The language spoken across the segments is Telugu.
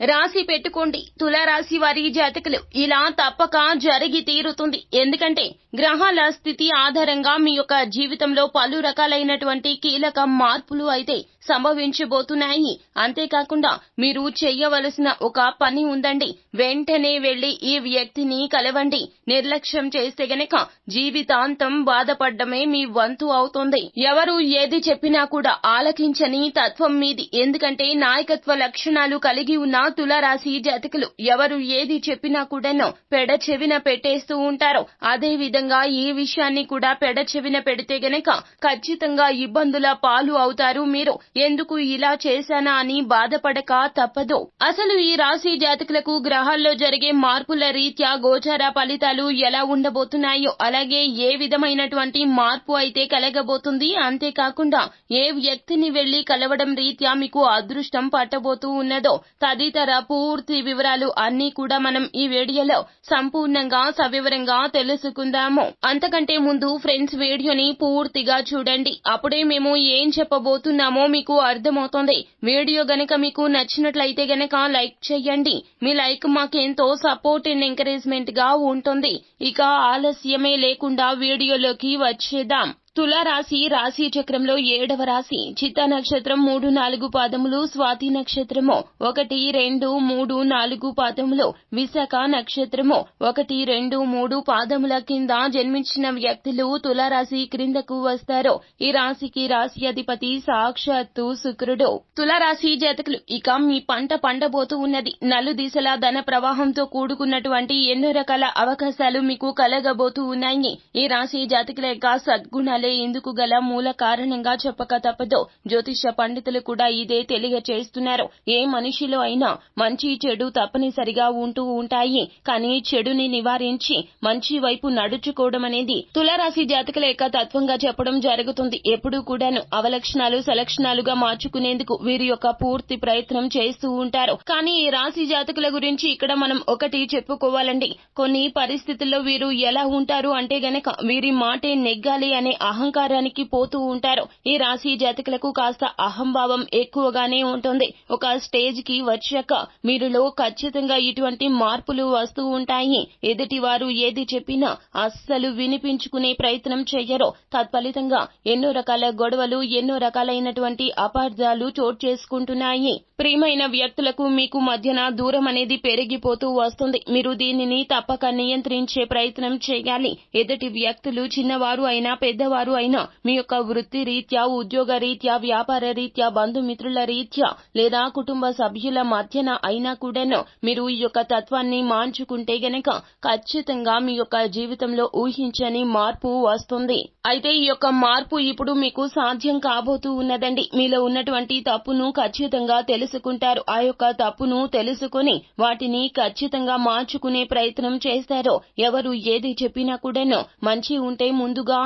రాసి పెట్టుకోండి. తులారాశి వారి జాతకులు ఇలా తప్పక జరిగి తీరుతుంది. ఎందుకంటే గ్రహాల స్థితి ఆధారంగా మీ యొక్క జీవితంలో పలు రకాలైనటువంటి కీలక మార్పులు అయితే సంభవించబోతున్నాయి. అంతేకాకుండా మీరు చెయ్యవలసిన ఒక పని ఉందండి. వెంటనే వెళ్ళి ఈ వ్యక్తిని కలవండి. నిర్లక్ష్యం చేస్తే గనక జీవితాంతం బాధపడ్డమే మీ వంతు అవుతుంది. ఎవరు ఏది చెప్పినా కూడా ఆలకించని తత్వం మీది. ఎందుకంటే నాయకత్వ లక్షణాలు కలిగి ఉన్న తులారాశి జాతకులు ఎవరు ఏది చెప్పినా కూడాను పెడ చెవిన పెట్టేస్తూ ఉంటారు. అదే విధంగా ఈ విషయాన్ని కూడా పెడ చెవిన పెడితే గనక ఖచ్చితంగా ఇబ్బందుల పాలు అవుతారు మీరు. ఎందుకు ఇలా చేశానా అని బాధపడక తప్పదు. అసలు ఈ రాశి జాతకులకు గ్రహాల్లో జరిగే మార్పుల రీత్యా గోచార ఫలితాలు ఎలా ఉండబోతున్నాయో అలాగే ఏ విధమైనటువంటి మార్పు అయితే కలగబోతుంది అంతేకాకుండా ఏ వ్యక్తిని వెళ్ళి కలవడం రీత్యా మీకు అదృష్టం పట్టబోతూ ఉన్నదో తదితర పూర్తి వివరాలు అన్ని కూడా మనం ఈ వీడియోలో సంపూర్ణంగా సవివరంగా తెలుసుకుందాము. అంతకంటే ముందు ఫ్రెండ్స్ వీడియోని పూర్తిగా చూడండి. అప్పుడే మేము ఏం చెప్పబోతున్నామో మీకు అర్థమవుతుంది. వీడియో గనక మీకు నచ్చినట్లయితే గనక లైక్ చేయండి. మీ లైక్ మాకెంతో సపోర్ట్ అండ్ ఎంకరేజ్మెంట్గా ఉంటుంది. ఇక ఆలస్యమే లేకుండా వీడియోలోకి వచ్చేద్దాం. తులారాశి రాశి చక్రంలో ఏడవ రాశి. చిత్త నక్షత్రం మూడు నాలుగు పాదములు. స్వాతి నక్షత్రము ఒకటి రెండు మూడు నాలుగు పాదములు. విశాఖ నక్షత్రము ఒకటి రెండు మూడు పాదముల కింద జన్మించిన వ్యక్తులు తులారాశి క్రిందకు వస్తారు. ఈ రాశికి రాశి అధిపతి సాక్షాత్తు శుక్రుడు. తులారాశి జాతకులు ఇక మీ పంట పండబోతూ ఉన్నది. నలు దిశల ధన ప్రవాహంతో కూడుకున్నటువంటి ఎన్నో రకాల అవకాశాలు మీకు కలగబోతూ ఉన్నాయి. ఈ రాశి జాతకుల యొక్క సద్గుణాలు ఇందుకు గల మూల కారణంగా చెప్పక తప్పదు. జ్యోతిష పండితులు కూడా ఇదే తెలియచేస్తున్నారు ఏ మనిషిలో అయినా మంచి చెడు తప్పనిసరిగా ఉంటూ ఉంటాయి. కానీ చెడుని నివారించి మంచి వైపు నడుచుకోవడం అనేది తులారాశి జాతకుల యొక్క తత్వంగా చెప్పడం జరుగుతుంది. ఎప్పుడూ కూడాను అవలక్షణాలు సలక్షణాలుగా మార్చుకునేందుకు వీరి యొక్క పూర్తి ప్రయత్నం చేస్తూ ఉంటారు. కానీ ఈ రాశి జాతకుల గురించి ఇక్కడ మనం ఒకటి చెప్పుకోవాలండి. కొన్ని పరిస్థితుల్లో వీరు ఎలా ఉంటారు అంటే గనక వీరి మాటే నెగ్గాలి అనే అహంకారానికి పోతూ ఉంటారు. ఈ రాశి జాతకులకు కాస్త అహంభావం ఎక్కువగానే ఉంటుంది. ఒక స్టేజ్కి వచ్చాక మీరులో ఖచ్చితంగా ఇటువంటి మార్పులు వస్తూ ఉంటాయి. ఎదుటి వారు ఏది చెప్పినా అస్సలు వినిపించుకునే ప్రయత్నం చేయరు తత్ఫలితంగా ఎన్నో రకాల గొడవలు ఎన్నో రకాలైనటువంటి అపార్థాలు చోటు చేసుకుంటున్నాయి. ప్రియమైన వ్యక్తులకు మీకు మధ్యన దూరం అనేది పెరిగిపోతూ వస్తుంది. మీరు దీనిని తప్పక నియంత్రించే ప్రయత్నం చేయాలి. ఎదుటి వ్యక్తులు చిన్నవారు అయినా పెద్దవారు అయినా మీ యొక్క వృత్తి రీత్యా ఉద్యోగ రీత్యా వ్యాపార రీత్యా బంధుమిత్రుల రీత్యా లేదా కుటుంబ సభ్యుల మధ్యన అయినా కూడాను మీరు ఈ యొక్క తత్వాన్ని మార్చుకుంటే గనక ఖచ్చితంగా మీ యొక్క జీవితంలో ఊహించని మార్పు వస్తుంది. అయితే ఈ యొక్క మార్పు ఇప్పుడు మీకు సాధ్యం కాబోతూ ఉన్నదండి. మీలో ఉన్నటువంటి తప్పును ఖచ్చితంగా తెలుసుకుంటారు. ఆ యొక్క తప్పును తెలుసుకొని వాటిని ఖచ్చితంగా మార్చుకునే ప్రయత్నం చేస్తారు. ఎవరు ఏది చెప్పినా కూడాను మంచి ఉంటే ముందుగా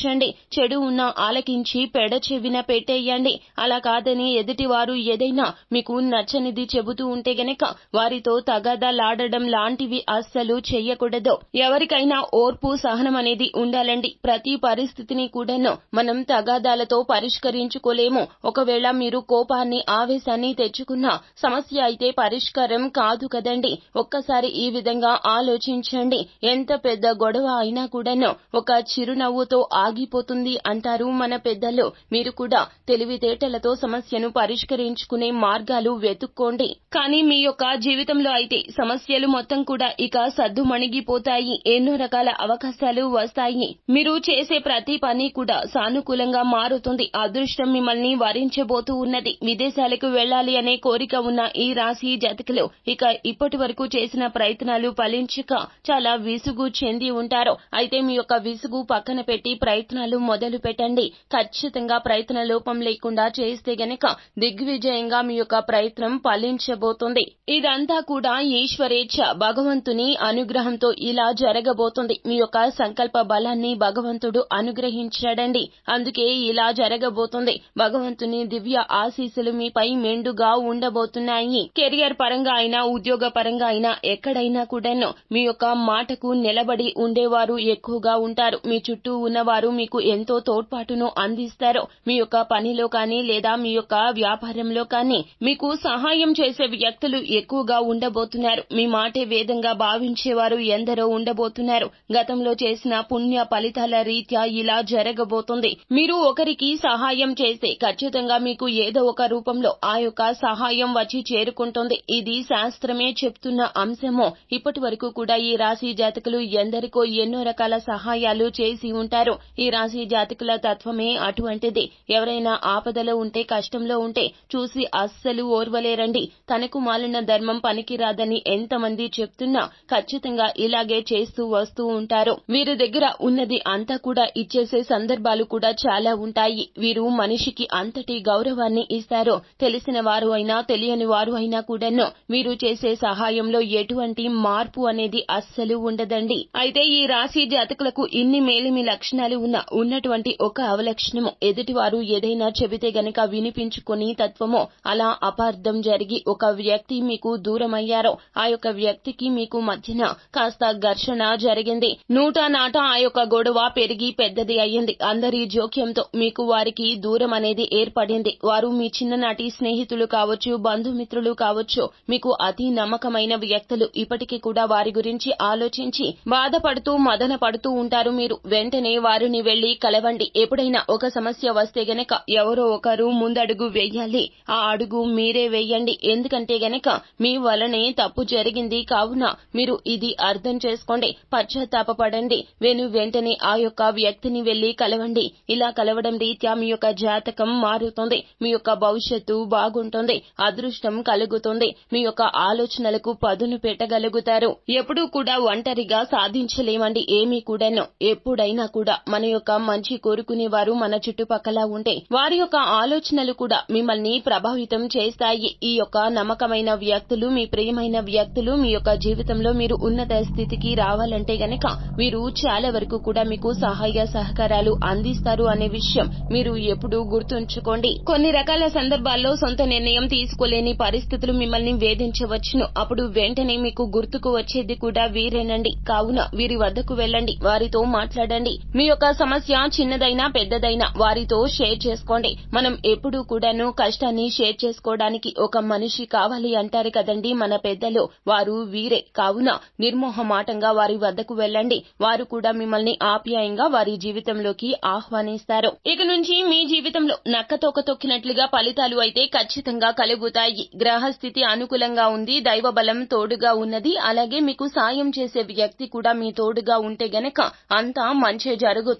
మార్చండి చెడు ఉన్నా ఆలకించి పెడ చెవిన పెట్టేయండి. అలా కాదని ఎదుటివారు ఏదైనా మీకు నచ్చనిది చెబుతూ ఉంటే గనక వారితో తగాదాలాడడం లాంటివి అస్సలు చెయ్యకూడదు. ఎవరికైనా ఓర్పు సహనం అనేది ఉండాలండి. ప్రతి పరిస్థితిని కూడాను మనం తగాదాలతో పరిష్కరించుకోలేము. ఒకవేళ మీరు కోపాన్ని ఆవేశాన్ని తెచ్చుకున్నా సమస్య అయితే పరిష్కారం కాదు కదండి. ఒక్కసారి ఈ విధంగా ఆలోచించండి. ఎంత పెద్ద గొడవ అయినా కూడాను ఒక చిరునవ్వుతో ఆగిపోతుంది అంటారు మన పెద్దలు. మీరు కూడా తెలివితేటలతో సమస్యను పరిష్కరించుకునే మార్గాలు వెతుక్కోండి. కానీ మీ యొక్క జీవితంలో అయితే సమస్యలు మొత్తం కూడా ఇక సద్దుమణిగిపోతాయి. ఎన్నో రకాల అవకాశాలు వస్తాయి. మీరు చేసే ప్రతి పని కూడా సానుకూలంగా మారుతుంది. అదృష్టం మిమ్మల్ని వరించబోతూ ఉన్నది. విదేశాలకు వెళ్ళాలి అనే కోరిక ఉన్న ఈ రాశి జాతకులు ఇక ఇప్పటి వరకు చేసిన ప్రయత్నాలు ఫలించక చాలా విసుగు చెంది ఉంటారు. అయితే మీ యొక్క విసుగు పక్కన పెట్టి ప్రయత్నాలు మొదలు పెట్టండి. ఖచ్చితంగా ప్రయత్న లోపం లేకుండా చేస్తే గనక దిగ్విజయంగా మీ యొక్క ప్రయత్నం ఫలించబోతుంది. ఇదంతా కూడా ఈశ్వరేచ్ఛ భగవంతుని అనుగ్రహంతో ఇలా జరగబోతుంది. మీ యొక్క సంకల్ప బలాన్ని భగవంతుడు అనుగ్రహించాడండి. అందుకే ఇలా జరగబోతుంది. భగవంతుని దివ్య ఆశీస్సులు మీపై మెండుగా ఉండబోతున్నాయి. కెరియర్ పరంగా అయినా ఉద్యోగ పరంగా అయినా ఎక్కడైనా కూడాను మీ యొక్క మాటకు నిలబడి ఉండేవారు ఎక్కువగా ఉంటారు. మీ చుట్టూ ఉన్నవారు మీకు ఎంతో తోడ్పాటును అందిస్తారో మీ యొక్క పనిలో కానీ లేదా మీ యొక్క వ్యాపారంలో కానీ మీకు సహాయం చేసే వ్యక్తులు ఎక్కువగా ఉండబోతున్నారు. మీ మాటే వేదంగా భావించేవారు ఎందరో ఉండబోతున్నారు. గతంలో చేసిన పుణ్య ఫలితాల రీత్యా ఇలా జరగబోతుంది. మీరు ఒకరికి సహాయం చేస్తే ఖచ్చితంగా మీకు ఏదో ఒక రూపంలో ఆ యొక్క సహాయం వచ్చి చేరుకుంటుంది. ఇది శాస్త్రమే చెప్తున్న అంశము ఇప్పటి వరకు కూడా ఈ రాశి జాతకులు ఎందరికో ఎన్నో రకాల సహాయాలు చేసి ఉంటారు. ఈ రాశి జాతకుల తత్వమే అటువంటిది. ఎవరైనా ఆపదలో ఉంటే కష్టంలో ఉంటే చూసి అస్సలు ఓర్వలేరండి. తనకు మాలిన ధర్మం పనికిరాదని ఎంతమంది చెప్తున్నా ఖచ్చితంగా ఇలాగే చేస్తూ వస్తూ ఉంటారు. వీరి దగ్గర ఉన్నది అంతా కూడా ఇచ్చేసే సందర్భాలు కూడా చాలా ఉంటాయి. వీరు మనిషికి అంతటి గౌరవాన్ని ఇస్తారు. తెలిసిన వారు అయినా తెలియని వారు అయినా కూడాను వీరు చేసే సహాయంలో ఎటువంటి మార్పు అనేది అస్సలు ఉండదండి. అయితే ఈ రాశి జాతకులకు ఇన్ని మేలిమి లక్షణాలు ఉన్న ఉన్నటువంటి ఒక అవలక్షణము. ఎదుటివారు ఏదైనా చెబితే గనక వినిపించుకొని తత్వము అలా అపార్థం జరిగి ఒక వ్యక్తి మీకు దూరమయ్యారో ఆ యొక్క వ్యక్తికి మీకు మధ్యన కాస్త ఘర్షణ జరిగింది. నూట నాట ఆ యొక్క గొడవ పెరిగి పెద్దది అయ్యింది. అందరి జోక్యంతో మీకు వారికి దూరం అనేది ఏర్పడింది. వారు మీ చిన్ననాటి స్నేహితులు కావచ్చు బంధుమిత్రులు కావచ్చు మీకు అతి నమ్మకమైన వ్యక్తులు. ఇప్పటికీ కూడా వారి గురించి ఆలోచించి బాధపడుతూ మదన పడుతూ ఉంటారు మీరు. వెంటనే వారిని వెళ్ళి కలవండి. ఎప్పుడైనా ఒక సమస్య వస్తే గనక ఎవరో ఒకరు ముందడుగు వేయాలి. ఆ అడుగు మీరే వేయండి. ఎందుకంటే గనక మీ వలనే తప్పు జరిగింది. కావున మీరు ఇది అర్థం చేసుకోండి. పశ్చాత్తాపడండి వెను వెంటనే ఆ యొక్క వ్యక్తిని వెళ్ళి కలవండి. ఇలా కలవడం రీత్యా మీ యొక్క జాతకం మారుతుంది. మీ యొక్క భవిష్యత్తు బాగుంటుంది. అదృష్టం కలుగుతుంది. మీ యొక్క ఆలోచనలకు పదును పెట్టగలుగుతారు. ఎప్పుడూ కూడా ఒంటరిగా సాధించలేమండి. ఏమీ కూడాను. ఎప్పుడైనా కూడా మన యొక్క మంచి కోరుకునేవారు మన చుట్టుపక్కల ఉంటే వారి యొక్క ఆలోచనలు కూడా మిమ్మల్ని ప్రభావితం చేస్తాయి. ఈ యొక్క నమ్మకమైన వ్యక్తులు మీ ప్రియమైన వ్యక్తులు మీ యొక్క జీవితంలో మీరు ఉన్నత స్థితికి రావాలంటే గనక వీరు చాలా వరకు కూడా మీకు సహాయ సహకారాలు అందిస్తారు అనే విషయం మీరు ఎప్పుడూ గుర్తుంచుకోండి. కొన్ని రకాల సందర్భాల్లో సొంత నిర్ణయం తీసుకోలేని పరిస్థితులు మిమ్మల్ని వేధించవచ్చును. అప్పుడు వెంటనే మీకు గుర్తుకు వచ్చేది కూడా వీరేనండి. కావున వీరి వద్దకు వెళ్ళండి. వారితో మాట్లాడండి. మీ యొక్క సమస్య చిన్నదైనా పెద్దదైనా వారితో షేర్ చేసుకోండి. మనం ఎప్పుడూ కూడాను కష్టాన్ని షేర్ చేసుకోవడానికి ఒక మనిషి కావాలి అంటారు కదండి మన పెద్దలు. వారు వీరే. కావున నిర్మోహమాటంగా వారి వద్దకు వెళ్ళండి. వారు కూడా మిమ్మల్ని ఆప్యాయంగా వారి జీవితంలోకి ఆహ్వానిస్తారు. ఇక నుంచి మీ జీవితంలో నక్కతోక తొక్కినట్లుగా ఫలితాలు అయితే ఖచ్చితంగా కలుగుతాయి. గ్రహస్థితి అనుకూలంగా ఉంది. దైవ బలం తోడుగా ఉన్నది. అలాగే మీకు సాయం చేసే వ్యక్తి కూడా మీ తోడుగా ఉంటే గనక అంతా మంచి జరుగుతుంది.